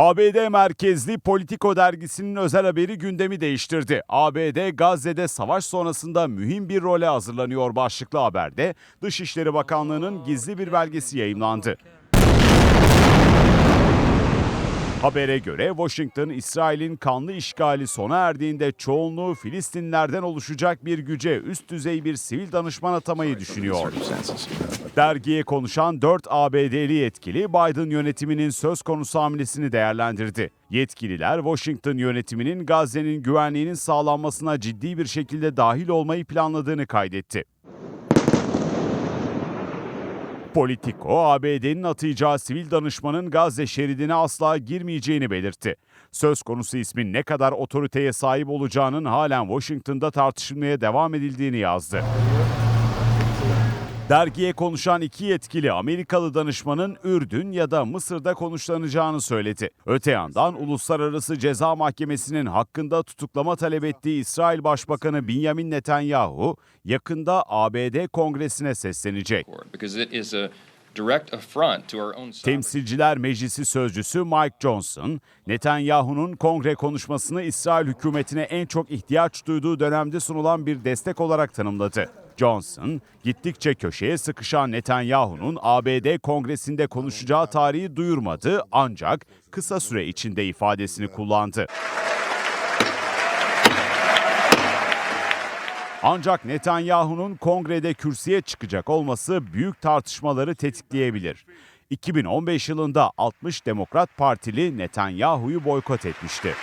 ABD merkezli Politico dergisinin özel haberi gündemi değiştirdi. ABD Gazze'de savaş sonrasında mühim bir role hazırlanıyor başlıklı haberde Dışişleri Bakanlığı'nın gizli bir belgesi yayımlandı. Habere göre Washington, İsrail'in kanlı işgali sona erdiğinde çoğunluğu Filistinlerden oluşacak bir güce üst düzey bir sivil danışman atamayı düşünüyor. Dergiye konuşan 4 ABD'li yetkili Biden yönetiminin söz konusu hamlesini değerlendirdi. Yetkililer Washington yönetiminin Gazze'nin güvenliğinin sağlanmasına ciddi bir şekilde dahil olmayı planladığını kaydetti. Politico, ABD'nin atayacağı sivil danışmanın Gazze şeridine asla girmeyeceğini belirtti. Söz konusu ismin ne kadar otoriteye sahip olacağının halen Washington'da tartışılmaya devam edildiğini yazdı. Dergiye konuşan iki yetkili Amerikalı danışmanın Ürdün ya da Mısır'da konuşlanacağını söyledi. Öte yandan Uluslararası Ceza Mahkemesi'nin hakkında tutuklama talep ettiği İsrail Başbakanı Benjamin Netanyahu yakında ABD Kongresi'ne seslenecek. Temsilciler Meclisi Sözcüsü Mike Johnson, Netanyahu'nun kongre konuşmasını İsrail hükümetine en çok ihtiyaç duyduğu dönemde sunulan bir destek olarak tanımladı. Johnson, gittikçe köşeye sıkışan Netanyahu'nun ABD kongresinde konuşacağı tarihi duyurmadı ancak kısa süre içinde ifadesini kullandı. Ancak Netanyahu'nun kongrede kürsüye çıkacak olması büyük tartışmaları tetikleyebilir. 2015 yılında 60 Demokrat Partili Netanyahu'yu boykot etmişti.